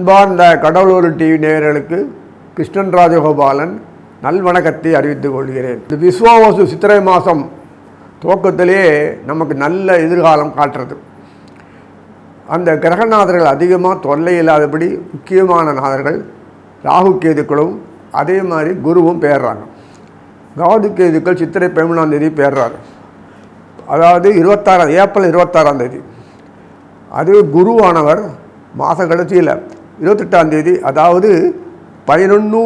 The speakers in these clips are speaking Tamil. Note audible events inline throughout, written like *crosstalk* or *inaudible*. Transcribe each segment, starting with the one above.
அன்பார்ந்த கடவுளூர் டிவி நேயர்களுக்கு கிருஷ்ணன் ராஜகோபாலன் நல்வணக்கத்தை அறிவித்துக் கொள்கிறேன். இந்த விஸ்வாவசு சித்திரை மாதம் துவக்கத்திலேயே நமக்கு நல்ல எதிர்காலம் காட்டுறது. அந்த கிரகநாதர்கள் அதிகமாக தொல்லை இல்லாதபடி முக்கியமான நாதர்கள் ராகு கேதுக்களும் அதே மாதிரி குருவும் பெயர்றாங்க. காது கேதுக்கள் சித்திரை பதிமூணாம் தேதி பெயர்றாரு. அதாவது இருபத்தாறாம் ஏப்ரல் இருபத்தாறாம் தேதி. அதுவே குருவானவர் மாத கடைசியில். இருபத்தெட்டாம் தேதி அதாவது பதினொன்று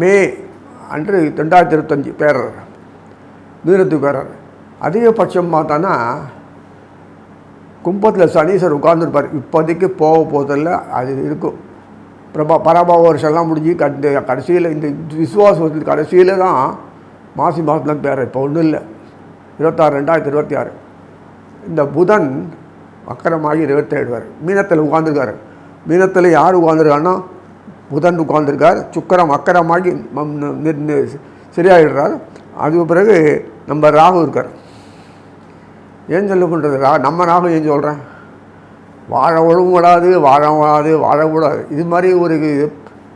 மே அன்று ரெண்டாயிரத்தி இருபத்தஞ்சி பேரர் மீனத்து பேரர் அதிகபட்சம் பார்த்தோன்னா கும்பத்தில் சனீஸ்வர் உட்கார்ந்துருப்பார். இப்போதைக்கு போக போதில்ல அது இருக்கும். பிரபா பராபாவ வருஷம்லாம் முடிஞ்சு கண்டு கடைசியில் இந்த விசுவாசத்தில் கடைசியில் தான் மாசி மாதம் பேர் இப்போ ஒன்றும் இல்லை. இருபத்தாறு ரெண்டாயிரத்தி இருபத்தி ஆறு. இந்த புதன் அக்கரமாகி இருபத்தேழுவார் மீனத்தில் உட்காந்துருக்காரு மீனத்தில் யார் உட்காந்துருக்காருன்னா புதன் உட்காந்துருக்கார் சுக்கரம் அக்கரமாகி சரியாகிடுறார். அதுக்கு பிறகு நம்ம ராகு இருக்கார். ஏன் சொல்ல பண்ணுறது ரா நம்ம ராகு ஏன் சொல்கிறேன் வாழ உழவும் விடாது வாழ விடாது வாழ கூடாது இது மாதிரி ஒரு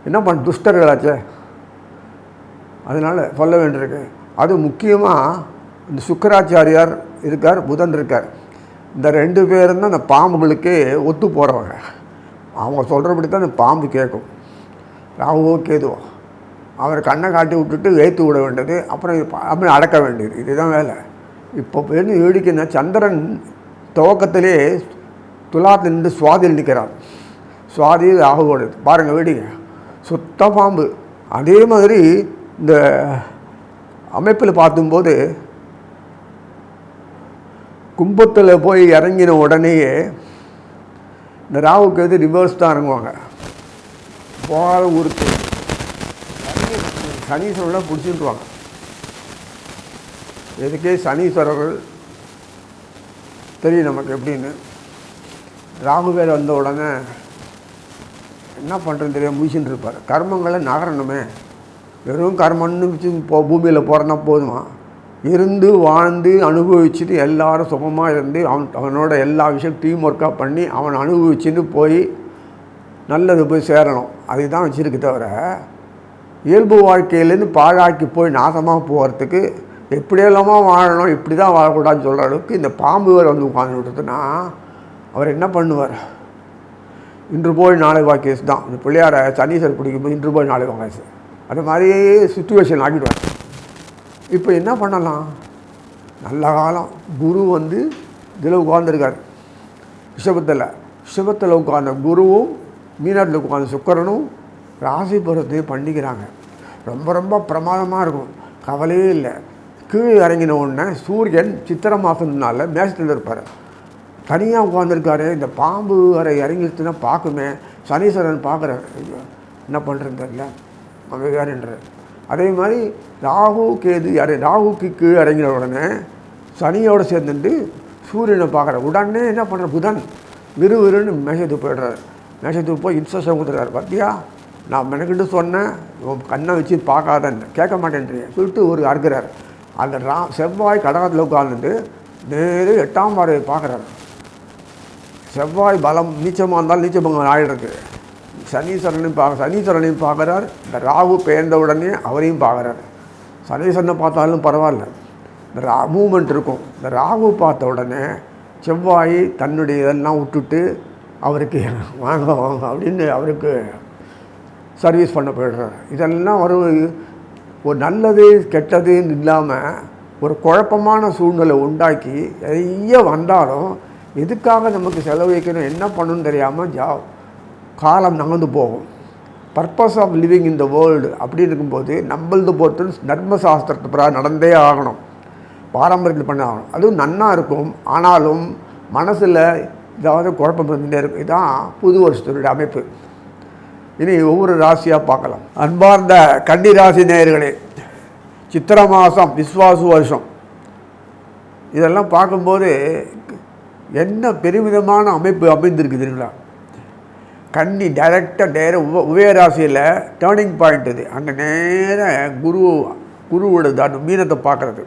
என்ன பண்ண துஷ்டர்களாச்சே அதனால் சொல்ல வேண்டியிருக்கு. அது முக்கியமாக இந்த சுக்கராச்சாரியார் இருக்கார் புதன் இருக்கார். இந்த ரெண்டு பேரும் தான் அந்த பாம்புகளுக்கு ஒத்து போகிறவங்க அவங்க சொல்கிறபடி தான் அந்த பாம்பு கேட்கும். ராகுவோ கேதுவோ. அவர் கண்ணை காட்டி விட்டுட்டு ஏற்று விட வேண்டியது அப்புறம் அப்படி அடக்க வேண்டியது. இதுதான் வேலை. இப்போ என்ன வேடிக்கைன்னா சந்திரன் துவக்கத்திலே துலாத்தில் நின்று சுவாதியில் நிற்கிறார். சுவாதி ராகுவோடு பாருங்கள் வேடிக்கை சுத்த பாம்பு. அதே மாதிரி இந்த அமைப்பில் பார்த்தும்போது கும்பத்தில் போய் இறங்கின உடனேயே இந்த ராகுக்கு எது ரிவர்ஸ் தான் இறங்குவாங்க. போகாத ஊருக்கு சனீஸ்வரர்லாம் பிடிச்சிட்டுருவாங்க எதுக்கே சனீஸ்வரர்கள்? தெரியும் நமக்கு எப்படின்னு. ராகு பேர் வந்த உடனே என்ன பண்ணுறதுன்னு தெரியும் முடிச்சுட்டு இருப்பார் கர்மங்களை நகரணுமே. வெறும் கர்மன்னு போ பூமியில் போகிறனா போதுமா? இருந்து வாழ்ந்து அனுபவிச்சுட்டு எல்லாரும் சுகமாக இருந்து அவன் அவனோட எல்லா விஷயம் டீம் ஒர்க்காக பண்ணி அவன் அனுபவிச்சுன்னு போய் நல்லது போய் சேரணும். அதுதான் வச்சுருக்கு தவிர இயல்பு வாழ்க்கையிலேருந்து பாழாக்கி போய் நாசமாக போகிறதுக்கு எப்படியெல்லாமா வாழணும் இப்படி தான் வாழக்கூடாதுன்னு சொல்கிற அளவுக்கு இந்த பாம்பு வேறு வந்து உட்காந்து விட்டுதுன்னா அவர் என்ன பண்ணுவார்? இன்று போய் நாளை வாக்கேஸ் தான். இந்த பிள்ளையார சனீஸ்வர் பிடிக்கும்போது இன்று போய் நாளை வாக்கேஸ் அது மாதிரி சுச்சுவேஷன் ஆகிடுவார் இப்போ என்ன பண்ணலாம்? நல்ல காலம். குரு வந்து இதில் உட்கார்ந்துருக்கார். ரிஷபத்தில். ரிஷபத்தில் உட்கார்ந்த குருவும் மீனாட்டில் உட்கார்ந்த சுக்கரனும் ராசி பருவத்தையும் பண்ணிக்கிறாங்க. ரொம்ப ரொம்ப பிரமாதமாக இருக்கும். கவலையே இல்லை. கீழே இறங்கின உடனே சூரியன் சித்திரை மாதம்னால மேசத்தில் இருப்பார். தனியாக உட்காந்துருக்காரு இந்த பாம்பு வரை இறங்கிடுச்சுன்னா பார்க்குமே. சனீஸ்வரன் பார்க்குறாரு. என்ன பண்ணுறது தெரியல. அவன் வேறுன்றார் அதே மாதிரி ராகு கேது யார்? ராகுக்கு கீழே இறங்கின உடனே சனியோடு சேர்ந்துட்டு சூரியனை பார்க்குற. உடனே என்ன பண்ணுற புதன் விறுவிறுன்னு மேஷத்துக்கு போயிடுறாரு. மேஷத்துக்கு போய் இன்ஸ்ட்ரக்ஷன் கொடுத்துருக்காரு பார்த்தியா நான் மெனக்கிட்டு சொன்னேன். உன் கண்ணை வச்சு பார்க்காதன்னு. கேட்க மாட்டேன்றீங்க சொல்லிட்டு ஒரு அறுக்கிறார். அந்த ரா செவ்வாய் கடகத்தில் உட்கார்ந்துட்டு நேரே எட்டாம் பார்வையை பார்க்குறாரு. செவ்வாய் பலம் நீச்சமாக இருந்தாலும் நீச்சபங்கம் ஆகிடுறது சனீஸ்வரனையும் பார்க்க சனீஸ்வரனையும் பார்க்குறார். இந்த ராகு பெயர்ந்த உடனே அவரையும் பார்க்குறார். சனீஸ்வரனை பார்த்தாலும் பரவாயில்ல. இந்த ரா மூமெண்ட் இருக்கும். இந்த ராகு பார்த்த உடனே செவ்வாய் தன்னுடைய இதெல்லாம் விட்டுட்டு அவருக்கு *laughs* வாங்க வாங்க அப்படின்னு அவருக்கு சர்வீஸ் பண்ண போயிடுறாரு. இதெல்லாம் ஒரு ஒரு நல்லது கெட்டதுன்னு இல்லாமல் ஒரு குழப்பமான சூழ்நிலை உண்டாக்கி நிறைய வந்தாலும் எதுக்காக நமக்கு செலவழிக்கணும் என்ன பண்ணணும்னு தெரியாமல் ஜா காலம் நகர்ந்து போகும். Purpose of living in the world அப்படின்னு இருக்கும்போது நம்மளது பொறுத்து தர்ம சாஸ்திரத்தை நடந்தே ஆகணும். பாரம்பரியத்தில் பண்ண ஆகணும். அதுவும் நன்னாக இருக்கும். ஆனாலும் மனசில் ஏதாவது குழப்பம் இருந்துகிட்டே இருக்கும். இதுதான் புது வருஷத்தினுடைய அமைப்பு. இனி ஒவ்வொரு ராசியாக பார்க்கலாம். அன்பார்ந்த கன்னி ராசி நேயர்களே சித்திர மாதம் விஸ்வாசு வருஷம். இதெல்லாம் பார்க்கும்போது என்ன பெருமிதமான அமைப்பு அமைந்திருக்கு தெரியுங்களா? கன்னி டைரெக்டாக நேர உப உபயராசியில் டேர்னிங் பாயிண்ட் இது. அங்கே நேராக குரு குருவோட அந்த மீனத்தை பார்க்குறது.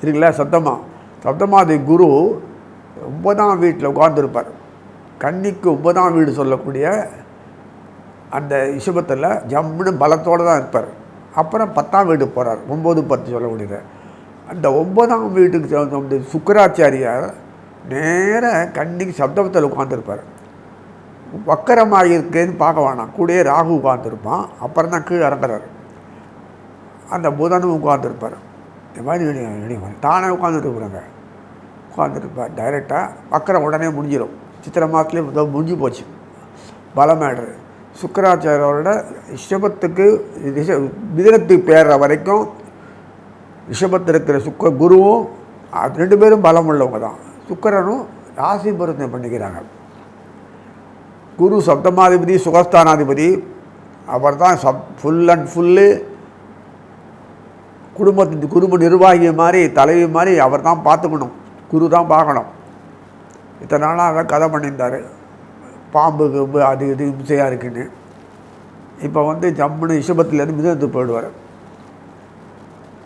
இருக்குல்ல சப்தமா. சப்தமாதி குரு ஒன்பதாம் வீட்டில் உட்கார்ந்துருப்பார். கன்னிக்கு ஒன்பதாம் வீடு சொல்லக்கூடிய அந்த விஷபத்தில் ஜம்முன்னு பலத்தோடு தான் இருப்பார். அப்புறம் பத்தாம் வீடு போகிறார் ஒம்பது பத்து சொல்லக்கூடியது அந்த ஒன்பதாம் வீட்டுக்கு சுக்கராச்சாரியார் நேராக கன்னிக்கு சப்தத்தில் உட்காந்துருப்பார் வக்கரமாக இருக்கேன்னு பார்க்க வேணாம். கூடயே ராகு உட்காந்துருப்பான் அப்புறம் தான் கீழே இறங்குறாரு. அந்த புதனும் உட்காந்துருப்பார் இந்த மாதிரி தானே உட்காந்துட்டு இருக்கிறாங்க உட்காந்துருப்பார் டைரெக்டாக வக்கரம் உடனே முடிஞ்சிடும் சித்திரை மாதத்துலேயே இதோ முடிஞ்சு போச்சு. பலமேடுறது சுக்கராச்சாரியோட ரிஷபத்துக்கு ரிஷ மிதனத்துக்கு பேர்ற வரைக்கும் ரிஷபத்தில் இருக்கிற சுக்க குருவும் ரெண்டு பேரும் பலம் உள்ளவங்க தான். சுக்கரனும் ராசி பொருத்தனை பண்ணிக்கிறாங்க. குரு சப்தமாதிபதி சுகஸ்தானாதிபதி அவர் தான் சப் ஃபுல் அண்ட் ஃபுல்லு குடும்பத்தின் குடும்ப நிர்வாகி மாதிரி தலைவி மாதிரி அவர் தான் பார்த்துக்கணும். குரு தான் பார்க்கணும். இத்தனை நாளாக கதை பண்ணியிருந்தார். பாம்பு கம்பு அது இது இம்சையாக இருக்குன்னு. இப்போ வந்து ஜம்முன்னு இஷபத்துலேருந்து மிதந்து போயிடுவார்.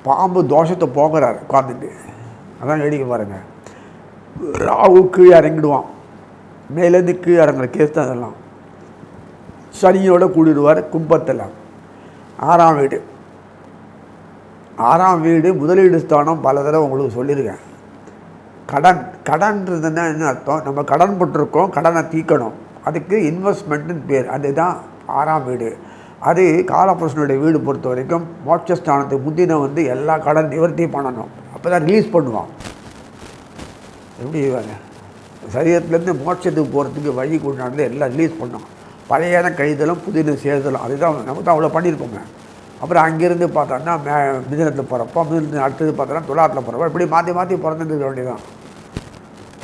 பாம்பு தோஷத்தை போகிறார் உட்காந்துட்டு அதான் வேடிக்கை பாருங்கள் ராவுக்கு கீழே இறங்கிடுவான். மேலேருந்து கீழே இறங்குற கேஸ் தான் அதெல்லாம் சனியோட கூடிடுவார் கும்பத்தில் ஆறாம் வீடு. ஆறாம் வீடு முதலீடு ஸ்தானம் பல தடவை உங்களுக்கு சொல்லியிருக்கேன். கடன் கடன்றதுன்னா என்ன அர்த்தம்? நம்ம கடன் போட்டிருக்கோம் கடனை தீக்கணும். அதுக்கு இன்வெஸ்ட்மெண்ட்டுன்னு பேர். அதுதான் ஆறாம் வீடு. அது காலபுருஷனுடைய வீடு பொறுத்த வரைக்கும் மோட்சஸ்தானத்துக்கு முந்தின வந்து எல்லா கடன் நிவர்த்தி பண்ணணும். அப்போ தான் ரிலீஸ் பண்ணுவான். எப்படி இவங்க சரீரத்துலேருந்து மோட்சத்துக்கு போகிறதுக்கு வழி கொண்டாந்து எல்லாம் ரிலீஸ் பண்ணோம். பழையன கழிதலும் புதின சேர்தலும் அதுதான் நம்ம தான் அவ்வளோ பண்ணியிருப்போங்க அப்புறம் அங்கேருந்து பார்த்தோன்னா மே மிதனத்தில் பிறப்போம் மிதனத்தில் அடுத்தது பார்த்தோன்னா துலாத்தில் பிறப்போம் இப்படி மாற்றி மாற்றி பிறந்துருக்க வேண்டியதான்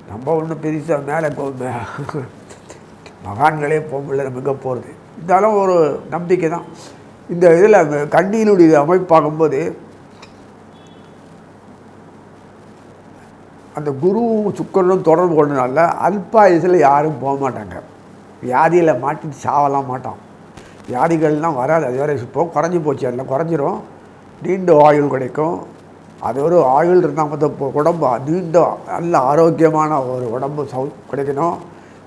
நம்ம ஒன்றும் பெருசாக மேலே மகான்களே போக முடியல நம்ம எங்கே போகிறது இருந்தாலும் ஒரு நம்பிக்கை தான் இந்த இதில் கண்ணியினுடைய அமைப்பாகும்போது அந்த குருவும் சுக்கரனும் தொடர்பு கொண்டனால அல்பாயுசில் யாரும் போக மாட்டாங்க. வியாதியில் மாட்டி சாவலாம் மாட்டோம் வியாதிகள்லாம் வராது. அது வேறு இப்போ குறைஞ்சி போச்சு. அதில் குறைஞ்சிரும். நீண்ட ஆயுள் கிடைக்கும். அது ஒரு ஆயுள் இருந்தால் மட்டும் உடம்பு நீண்ட நல்ல ஆரோக்கியமான ஒரு உடம்பு சௌ கிடைக்கணும்.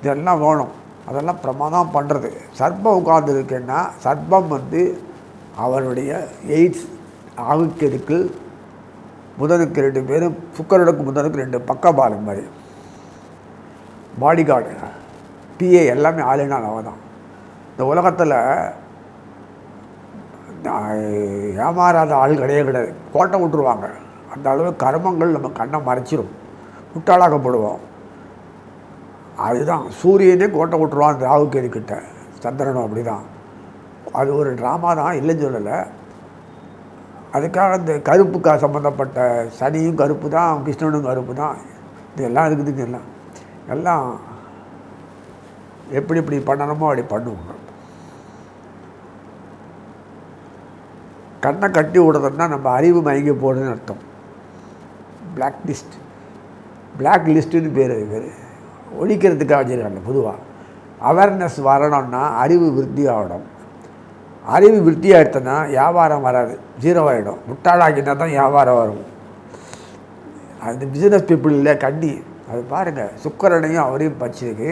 இதெல்லாம் வேணும். அதெல்லாம் பிரமாதம் பண்ணுறது. சர்ப்பம் உட்கார்ந்துருக்குன்னா சர்ப்பம் வந்து அவருடைய எய்ட்ஸ் ஆகுக்கெதுக்கு புதனுக்கு ரெண்டு பேரும் சுக்கரனுக்கு புதனுக்கு ரெண்டு பக்கபாலம் மாதிரி. பாடிகார்டு பிஏ எல்லாமே ஆளுநாள் அவ தான். இந்த உலகத்தில் ஏமாறாத ஆள் கிடையவே கிடையாது. கோட்டை விட்டுருவாங்க. அந்த அளவு கர்மங்கள் நம்ம கண்ணை மறைச்சிரும். முட்டாளாக்கப்படுவோம். அதுதான். சூரியனே கோட்டை விட்டுருவான் ராகுக்கேது கிட்ட. சந்திரனும் அப்படி தான் அது ஒரு ட்ராமா தான். இல்லைன்னு சொல்லலை. அதுக்காக இந்த கருப்புக்கா சம்மந்தப்பட்ட சனியும் கருப்பு தான் கிருஷ்ணனும் கருப்பு தான் இது எல்லாம் இருக்குதுங்க எல்லாம் எல்லாம் எப்படி இப்படி பண்ணணுமோ அப்படி பண்ணுவோம். கண்ணை கட்டி விடுறதுன்னா நம்ம அறிவு மயங்கி போடுதுன்னு அர்த்தம். பிளாக் லிஸ்ட் பிளாக் லிஸ்ட்டுன்னு பேர் அது பேர். ஒழிக்கிறதுக்காக வச்சுருக்காங்க பொதுவாக அவேர்னஸ் வரணும்னா அறிவு விருத்தி ஆகணும். அறிவு விருத்தி ஆகிடுச்சுன்னா வியாபாரம் வராது. ஜீரோ ஆகிடும் முட்டாளாக்கினா தான் வியாபாரம் வரும். அந்த பிஸ்னஸ் பீப்புள் இல்லை கண்டி. அது பாருங்கள் சுக்கரனையும் அவரையும் பச்சிருக்கு.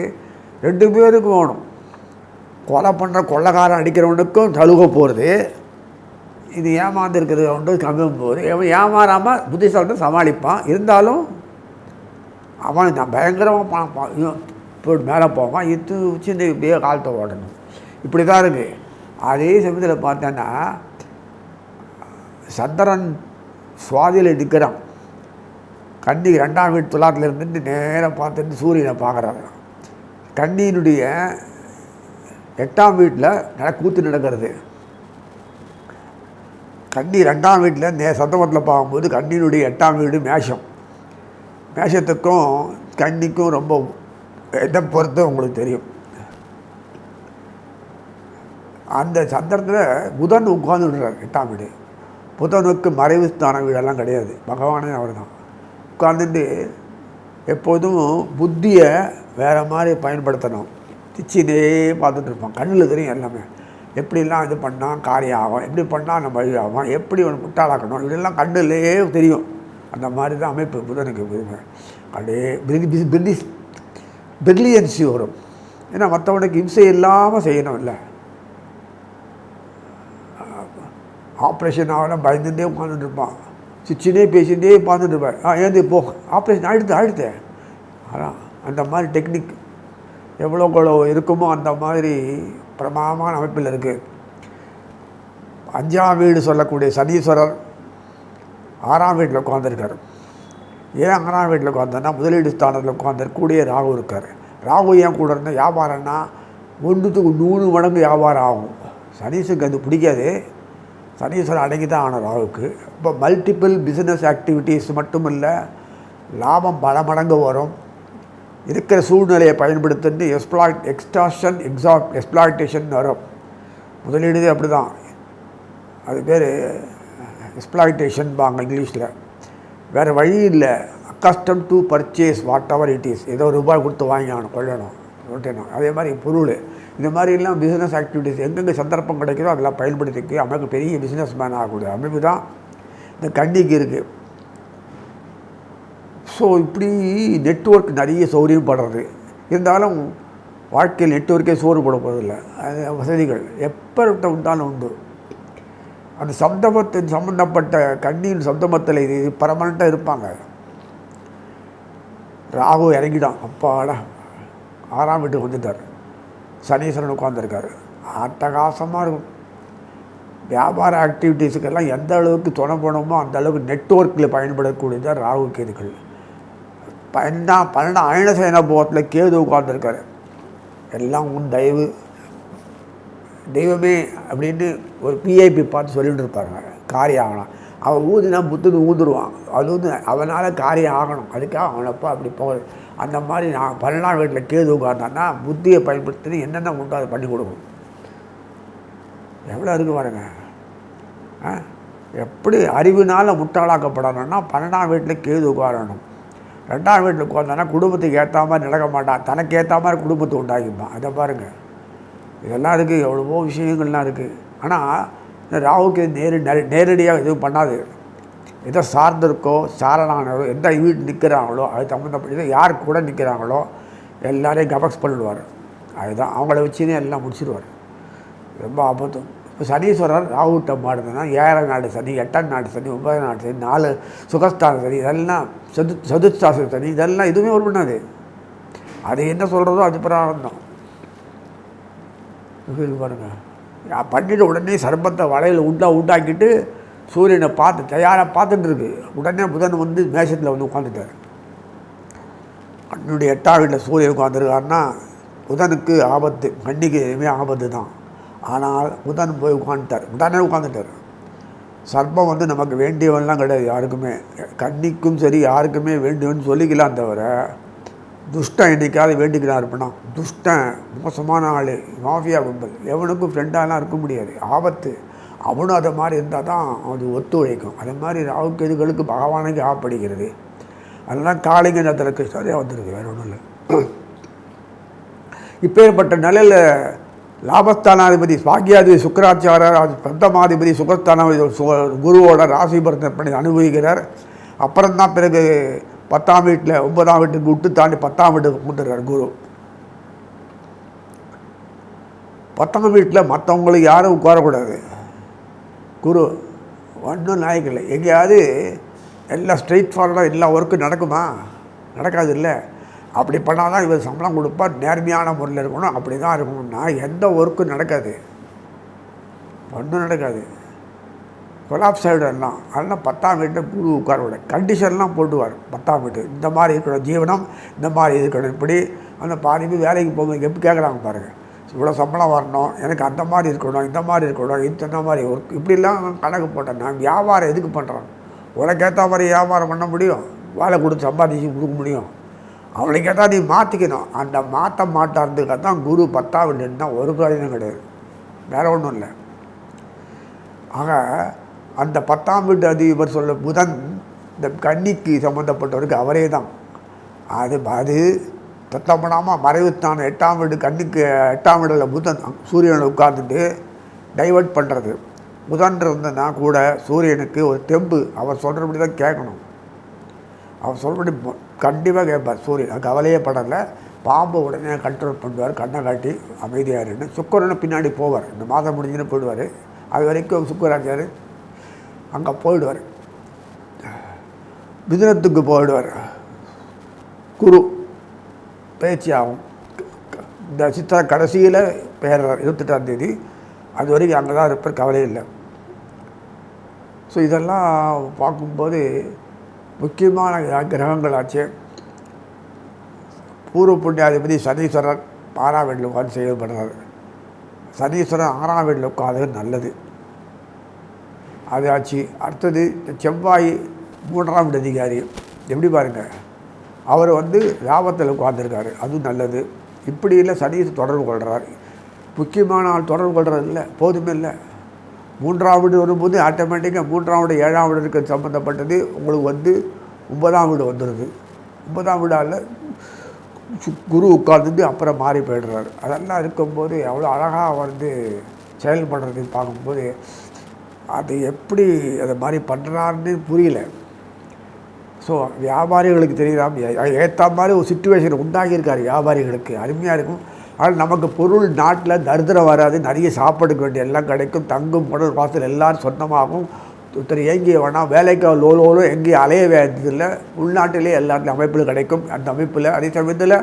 ரெண்டு பேருக்கும் வேணும். கொலை பண்ணுற கொள்ளைக்காரன் அடிக்கிறவனுக்கும் தழுக போகிறது இது ஏமாந்து இருக்கிறது கம்மி போகுது எவன் ஏமாறாமல் புத்திசாலிட்டு சமாளிப்பான். இருந்தாலும் அவன் நான் பயங்கரமாக பணம் இவன் மேலே போவான். இது சின்ன இப்படியே காலத்தை ஓடணும். இப்படி தான் இருக்குது அதே சமயத்தில் பார்த்தோன்னா சந்திரன் சுவாதியில் நிற்கிறான் கண்ணி ரெண்டாம் வீட்டு துலாத்தில் இருந்துட்டு நேராக பார்த்துட்டு சூரியனை பார்க்குறாரு. கண்ணியினுடைய எட்டாம் வீட்டில் நட கூத்து நடக்கிறது. கண்ணி ரெண்டாம் வீட்டில் நே சத்தமத்தில் பார்க்கும்போது கண்ணியினுடைய எட்டாம் வீடு மேஷம். மேஷத்துக்கும் கண்ணிக்கும் ரொம்ப எதை பொறுத்து உங்களுக்கு தெரியும். அந்த சந்திரத்தில் புதன் உட்கார்ந்துடுறார் எட்டாம் வீடு. புதனுக்கு மறைவு ஸ்தான வீடெல்லாம் கிடையாது. பகவானே அவர் தான் உட்கார்ந்துட்டு எப்போதும் புத்தியை வேறு மாதிரி பயன்படுத்தணும். திச்சினே பார்த்துட்டு இருப்பான். கண்ணில் தெரியும் எல்லாமே. எப்படிலாம் இது பண்ணால் காரியம் ஆகும் எப்படி பண்ணால் நம்ம வழி ஆகும் எப்படி ஒன்று முட்டாளாக்கணும்? இதெல்லாம் கண்ணிலேயே தெரியும். அந்த மாதிரி தான் அமைப்பு புதனுக்கு புதுமை அப்படியே பிரில்லியன்சி வரும். ஏன்னா மற்றவனுக்கு இம்சை இல்லாமல் செய்யணும் இல்லை ஆப்ரேஷன் ஆகலாம் பயந்துட்டே உட்காந்துட்டு இருப்பான் சிச்சினே பேசிகிட்டே பார்த்துட்டு இருப்பேன் ஆ ஏந்து போ. ஆப்ரேஷன் ஆகிடுது ஆகிடுது அதான் அந்த மாதிரி டெக்னிக் எவ்வளோ எவ்வளோ இருக்குமோ அந்த மாதிரி பிரமாதமான அமைப்பில் இருக்குது அஞ்சாம் வீடு சொல்லக்கூடிய சனீஸ்வரர் ஆறாம் வீட்டில் உட்காந்துருக்கார் ஏன் ஆறாம் வீட்டில் உட்காந்தனா முதலீடு ஸ்தானத்தில் உட்காந்து கூடயே ராகு இருக்கார். ராகு ஏன் கூட இருந்தால் வியாபாரம்னா ஒன்றுத்துக்கு நூறு மடங்கு வியாபாரம் ஆகும். சனீஸுக்கு அது பிடிக்காது. சனீஸ்வரன் அடங்கி தான் ஆன ராகுக்கு. இப்போ மல்டிபிள் பிஸ்னஸ் ஆக்டிவிட்டீஸ் மட்டும் இல்லை லாபம் பல மடங்கு வரும். இருக்கிற சூழ்நிலையை பயன்படுத்தி எக்ஸ்ப்ளாய்ட் எக்ஸ்டாஷன் எக்ஸா எக்ஸ்ப்ளாய்டேஷன் வரும். முதலீடுதே அப்படி தான் அது பேர் எக்ஸ்ப்ளாய்டேஷன் பாங்க இங்கிலீஷில். வேறு வழி இல்லை. Accustomed to purchase whatever it is ஏதோ ரூபாய் கொடுத்து வாங்கி ஆகணும் கொள்ளணும். ரொட்டேனும் அதே மாதிரி பொருள். இந்த மாதிரிலாம் பிஸ்னஸ் ஆக்டிவிட்டிஸ் எங்கெங்கே சந்தர்ப்பம் கிடைக்குதோ அதெல்லாம் பயன்படுத்திக்கு அமைப்பு பெரிய பிஸ்னஸ் மேன் ஆகக்கூடிய அமைப்பு தான் இந்த கண்டிக்கு இருக்குது ஸோ இப்படி நெட்ஒர்க் நிறைய சௌகரியம் படுறது. இருந்தாலும் வாழ்க்கையில் நெட்ஒர்க்கே சோறு போட போவதில்லை அது வசதிகள். எப்போ உண்டாலும் உண்டு. அந்த சப்தமத்தின் சம்பந்தப்பட்ட கண்ணியின் சப்தமத்தில் இது பர்மனண்ட்டாக இருப்பாங்க. ராகு இறங்கிட்டான். அப்பாடா. ஆறாம் வீட்டுக்கு வந்துட்டார். சனீஸ்வரன் உட்காந்துருக்காரு அட்டகாசமாக இருக்கும். வியாபார ஆக்டிவிட்டீஸுக்கெல்லாம் எந்த அளவுக்கு துணை போனோமோ அந்த அளவுக்கு நெட்ஒர்க்கில் பயன்படக்கூடியதான் ராகு கேதுகள் பன்னெண்டாம் பன்னெண்டாம் அயனசேன போகத்தில் கேது உட்காந்துருக்காரு எல்லாம் உன் தயவு. தெய்வமே அப்படின்னு ஒரு பிஐபி பார்த்து சொல்லிட்டு இருப்பாருங்க. காரியம் ஆகலாம் அவன் ஊதுனா புத்துன்னு ஊதுருவான். அது வந்து அவனால் காரியம் ஆகணும். அதுக்காக அவனப்பா அப்படி போக அந்த மாதிரி நான் பன்னெண்டாம் வீட்டில் கேது உட்கார்ந்தான்னா புத்தியை பயன்படுத்தி என்னென்ன உண்டோ அதை பண்ணி கொடுக்கும்? எவ்வளோ இருக்கு பாருங்க. ஆ? எப்படி அறிவினால் முட்டாளாக்கப்படணும்னா பன்னெண்டாம் வீட்டில் கேது உட்காரணும். ரெண்டாம் வீட்டில் உட்காந்தானா குடும்பத்துக்கு ஏற்ற மாதிரி நடக்க மாட்டான். தனக்கு ஏற்ற மாதிரி குடும்பத்தை உண்டாக்கிப்பான். அதை பாருங்கள் இதெல்லாம் இருக்குது எவ்வளவோ விஷயங்கள்லாம் இருக்குது ஆனால் ராகுக்கு நேரு நேரடியாக எதுவும் பண்ணாது. எதை சார்ந்திருக்கோ சாரணானோ எந்த வீட்டு நிற்கிறாங்களோ அது சம்மந்தப்பட்டது யார் கூட நிற்கிறாங்களோ எல்லாரையும் கபக்ஸ் பண்ணிடுவார். அதுதான் அவங்கள வச்சுனே எல்லாம் முடிச்சிடுவார் ரொம்ப ஆபத்தும் இப்போ சனீஸ்வரர் ராகுட்ட மாடுதுன்னா ஏழாம் நாடு சனி எட்டாம் நாடு சனி ஒன்பதாம் நாடு சனி நாலு சுகஸ்தான சனி இதெல்லாம் சது சதுஸ்தாச சனி இதெல்லாம் எதுவுமே ஒரு பண்ணாது. அது என்ன சொல்கிறதோ அது பிரார்த்தம் இது பாருங்கள் நான் பண்ணிட்டு உடனே சர்பத்தை வலையில் உண்டா உண்டாக்கிட்டு சூரியனை பார்த்து தயாராக பார்த்துட்டு இருக்கு உடனே புதன் வந்து மேஷத்தில் வந்து உட்காந்துட்டார் கண்ணுடைய எட்டாம் வீட்டில் சூரியன் உட்காந்துருக்காருன்னா புதனுக்கு ஆபத்து கண்ணிக்கு எதுவுமே ஆபத்து தான். ஆனால் புதன் போய் உட்காந்துட்டார் உடனே உட்காந்துட்டார் சர்ப்பம் வந்து நமக்கு வேண்டியவன்லாம் கிடையாது யாருக்குமே. கன்னிக்கும் சரி யாருக்குமே வேண்டியவன் சொல்லிக்கலாம் தவிர துஷ்டன் என்னைக்காவது வேண்டுகிறார் அப்படின்னா துஷ்டன் மோசமான ஆள் மாஃபியா கும்பல். எவனுக்கும் ஃப்ரெண்டாலாம் இருக்க முடியாது. ஆபத்து. அவனும் அதை மாதிரி இருந்தால் தான் அது ஒத்துழைக்கும் அதே மாதிரி ராவுக்கு எதுகளுக்கு பகவானுக்கு ஆப்படுகிறது அதெல்லாம் காலைங்க நேரத்தில் கிருஷ்ணரே வந்திருக்கு வேற ஒன்றும் இல்லை. இப்பேற்பட்ட நிலையில் லாபஸ்தானாதிபதி பாக்யாதிபதி சுக்கராச்சாரர் பிரதமாதிபதி சுகஸ்தானாதிபதி சு- குருவோட ராசி பரத்தனை பண்ணி அனுபவிக்கிறார். அப்புறம்தான் பிறகு பத்தாம் வீட்டில் ஒன்பதாம் வீட்டுக்கு விட்டு தாண்டி பத்தாம் வீட்டுக்கு கூட்டுறார் குரு. பத்தாம் வீட்டில் மற்றவங்களுக்கு யாரும் உட்காரக்கூடாது. குரு ஒன்றும் நாயக்கில்லை எங்கேயாவது எல்லாம் ஸ்ட்ரெயிட் ஃபார்வர்டாக எல்லா ஒர்க்கும் நடக்குமா? நடக்காது இல்லை. அப்படி பண்ணால் தான் இவர் சம்பளம் கொடுப்பா நேர்மையான முறையில் இருக்கணும். அப்படி தான் இருக்கணும்னா எந்த ஒர்க்கும் நடக்காது. ஒன்றும் நடக்காது. கொலாப்ஸ் ஆகிடும் அதெல்லாம் பத்தாம் வீட்டில் குரு உட்காரோட கண்டிஷன்லாம் போட்டுவார். பத்தாம் வீட்டு. இந்த மாதிரி இருக்கணும் ஜீவனம் இந்த மாதிரி இருக்கணும் இப்படி. அந்த பாதி போய் வேலைக்கு போகும்போது எப்படி கேட்குறாங்க பாருங்கள் இவ்வளோ சம்பளம் வரணும் எனக்கு அந்த மாதிரி இருக்கணும் இந்த மாதிரி இருக்கணும் இத்தனை மாதிரி ஒர்க் இப்படிலாம் கணக்கு போட்டேன். நான் வியாபாரம் எதுக்கு பண்ணுறேன் உனக்கு ஏற்ற மாதிரி வியாபாரம் பண்ண முடியும். வேலை கொடுத்து சம்பாதிச்சு கொடுக்க முடியும். அவனுக்கு நீ மாற்றிக்கணும் அந்த மாற்ற மாட்டார்றதுக்காக தான் குரு பத்தாவது தான் ஒரு பிரயோஜனம் கிடையாது. வேறு ஒன்றும் இல்லை. ஆக அந்த பத்தாம் வீட்டு அதிபர் சொல்ல புதன் இந்த கன்னிக்கு சம்மந்தப்பட்டவருக்கு அவரே தான். அது அது தத்தப்படாமல் மறைவுத்தான எட்டாம் வீடு கண்ணுக்கு எட்டாம் வீடில் புதன் சூரியனை உட்கார்ந்துட்டு டைவர்ட் பண்ணுறது புதன் இருந்ததுனா கூட சூரியனுக்கு ஒரு தெம்பு. அவர் சொல்கிறபடி தான் கேட்கணும். அவர் சொல்கிறபடி கண்டிப்பாக கேட்பார். சூரியன் கவலையே படலை. பாம்பு உடனே கண்ட்ரோல் பண்ணுவார் கண்ணை காட்டி அமைதியாக சுக்கரனை பின்னாடி போவார். இந்த மாதம் முடிஞ்சுன்னு போயிடுவார். அது வரைக்கும் சுக்கராச்சார் அங்கே போயிடுவார். மிதுனத்துக்கு போயிடுவார். குரு பேச்சு ஆகும் இந்த சித்திரை கடைசியில் பேர் இருபத்தெட்டாம் தேதி. அது வரைக்கும் அங்கே தான் இருப்பார் கவலை இல்லை. ஸோ இதெல்லாம் பார்க்கும்போது முக்கியமான கிரகங்கள் ஆச்சு பூர்வ புண்ணியாதிபதி சனீஸ்வரர் ஆறாம் வீட்டில் உட்காந்து செயல்படுறாரு. சனீஸ்வரன் ஆறாம் வீட்டில் உட்காந்து நல்லது. அது ஆச்சு அடுத்தது இந்த செவ்வாய் மூன்றாம் வீடு அதிகாரி. எப்படி பாருங்கள் அவர் வந்து லாபத்தில் உட்காந்துருக்காரு அதுவும் நல்லது. இப்படி இல்லை சனீஸ் தொடர்பு கொள்கிறார் முக்கியமான ஆள் தொடர்பு கொள்கிறது இல்லை போதுமே இல்லை. மூன்றாம் வீடு வரும்போது ஆட்டோமேட்டிக்காக மூன்றாம் வீடு ஏழாம் வீடு இருக்க சம்மந்தப்பட்டது உங்களுக்கு வந்து ஒன்பதாம் வீடு வந்துடுது ஒன்பதாம் வீடால் சு- குரு உட்கார்ந்துட்டு அப்புறம் மாறி போயிடுறாரு. அதெல்லாம் இருக்கும்போது அவ்வளோ அழகாக வந்து செயல்படுறது பார்க்கும்போது அது எப்படி அதை மாதிரி பண்ணுறாருன்னு புரியல. ஸோ வியாபாரிகளுக்கு தெரியுதாம்? ஏற்ற மாதிரி ஒரு சுச்சுவேஷன் உண்டாகியிருக்காரு வியாபாரிகளுக்கு. அருமையாக இருக்கும். ஆனால் நமக்கு பொருள் நாட்டில் தரித்திரம் வராது. நிறைய சாப்பாடுக்கு வேண்டிய எல்லாம் கிடைக்கும். தங்கும் உடல் வாசல் எல்லாரும் சொந்தமாகும் ஒருத்தர் எங்கே வேணால் வேலைக்கு லோலோலோ எங்கேயும் அலைய வேண்டியதில்லை. உள்நாட்டிலே எல்லா அமைப்பில் கிடைக்கும். அந்த அமைப்பில் அதே சமயத்தில்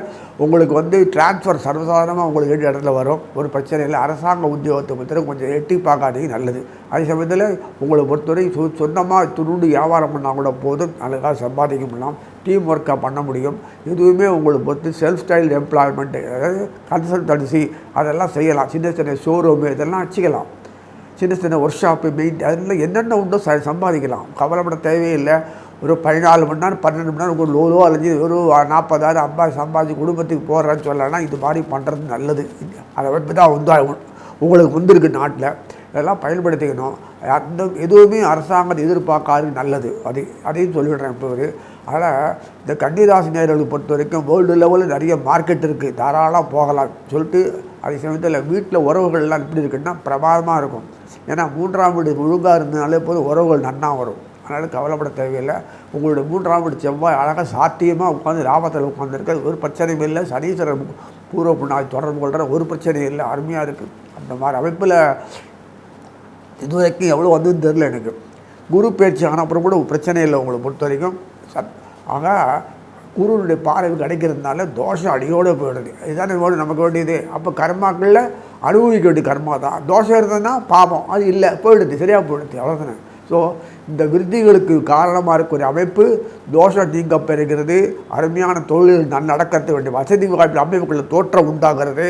உங்களுக்கு வந்து டிரான்ஸ்ஃபர் சர்வசாதாரணமாக உங்களுக்கு எட்டு இடத்துல வரும். ஒரு பிரச்சனை இல்லை. அரசாங்க உத்தியோகத்தை பொறுத்தவரை கொஞ்சம் எட்டி பார்க்காதீங்க நல்லது. அதே சமயத்தில் உங்களை பொறுத்தவரை சொ சொந்தமாக துருண்டு வியாபாரம் பண்ணால் கூட போதும். அழகாக சம்பாதிக்க முடியலாம் டீம் ஒர்க்காக பண்ண முடியும். இதுவுமே உங்களுக்கு பொறுத்து செல்ஃப் ஸ்டைல் எம்ப்ளாய்மெண்ட்டு அதாவது கன்சல்டன்சி அதெல்லாம் செய்யலாம். சின்ன சின்ன ஷோரூமு இதெல்லாம் வச்சுக்கலாம். சின்ன சின்ன ஒர்க் ஷாப்பு மெயின் அதில் என்னென்ன உண்டோ ச சம்பாதிக்கலாம். கவலைப்பட தேவையில்லை. ஒரு பதினாலு மணி நேரம் பன்னெண்டு மணி நேரம் ஒரு லோலோ அலைஞ்சு ஒரு நாற்பதாயிரம் ஐம்பது சம்பாதிச்சு குடும்பத்துக்கு போடுறேன்னு சொல்லலாம் இது மாதிரி பண்ணுறது நல்லது. அதை வந்து தான் வந்து உங்களுக்கு வந்திருக்கு நாட்டில். இதெல்லாம் பயன்படுத்திக்கணும். அந்த எதுவுமே அரசாங்கத்தை எதிர்பார்க்காது நல்லது. அது அதையும் சொல்லிடுறேன் இப்போ ஒரு அதனால் இந்த கன்னிராசி நேயர்களை பொறுத்த வரைக்கும் வேர்ல்டு லெவலில் நிறைய மார்க்கெட் இருக்குது தாராளமாக போகலாம். சொல்லிட்டு அதே சமயத்தில் வீட்டில் உறவுகள்லாம் எப்படி இருக்குன்னா பிரமாதமாக இருக்கும். ஏன்னா மூன்றாம் வீடு ஒழுங்காக இருந்தனாலே போதும் உறவுகள் நன்னா வரும். அதனால் கவலைப்பட தேவையில்லை. உங்களுடைய மூன்றாம் வீடு செவ்வாய் அழகாக சாத்தியமாக உட்காந்து லாபத்தில் உட்காந்துருக்கு ஒரு பிரச்சனையும் இல்லை. சனீஸ்வரர் பூர்வ புண்ணாய் தொடர்பு கொள்கிற ஒரு பிரச்சனையும் இல்லை. அருமையாக இருக்குது அந்த மாதிரி அமைப்பில் இது வரைக்கும் எவ்வளோ வந்ததுன்னு தெரில எனக்கு. குரு பேச்சு ஆன அப்புறம் கூட பிரச்சனை இல்லை உங்களை பொறுத்த வரைக்கும். சத் ஆக குருனுடைய பார்வை கிடைக்கிறதுனால தோஷம் அடியோடு போயிடுது. இதுதான் நமக்கு வேண்டியது. அப்போ கர்மாக்களில் அனுபவிக்க வேண்டிய கர்மா தான். தோஷம் இருந்ததுன்னா பாவம் அது இல்லை போயிடுது சரியாக போயிடுது அவ்வளோதானே ஸோ இந்த விருத்திகளுக்கு காரணமாக இருக்கக்கூடிய அமைப்பு தோஷம் நீங்க பெறுகிறது அருமையான தொழில் நன் நடக்கிறது வேண்டிய வசதி வாய்ப்பு அமைப்புகளில் தோற்றம் உண்டாகிறது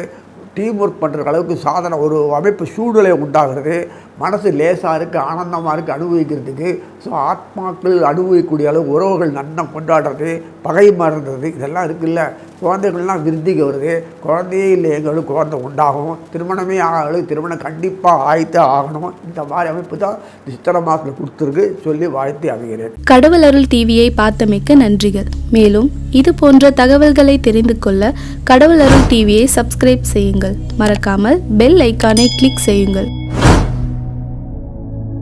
டீம் ஒர்க் பண்ணுற அளவுக்கு சாதனை ஒரு அமைப்பு சூழ்நிலை உண்டாகிறது மனசு லேசாக இருக்குது ஆனந்தமாக இருக்குது அனுபவிக்கிறதுக்கு. ஸோ ஆத்மாக்கள் அனுபவிக்கக்கூடிய அளவு உறவுகள் நன்னா கொண்டாடுறது பகை மறந்துறது இதெல்லாம் இருக்குல்ல. குழந்தைகள்லாம் விருத்திக்கு வருது. குழந்தையே இல்லை எங்களுக்கு குழந்தை உண்டாகும். திருமணமே ஆகலும் திருமணம் கண்டிப்பாக ஆயித்தே ஆகணும். இந்த மாதிரி அமைப்பு தான் சித்திர மாதத்தில் கொடுத்துருக்கு. சொல்லி வாழ்த்தி அமைகிறேன் கடவுள் அருள் டிவியை பார்த்தமைக்க நன்றிகள். மேலும் இது போன்ற தகவல்களை தெரிந்து கொள்ள கடவுள் அருள் டிவியை சப்ஸ்கிரைப் செய்யுங்கள். மறக்காமல் பெல் ஐக்கானை கிளிக் செய்யுங்கள்.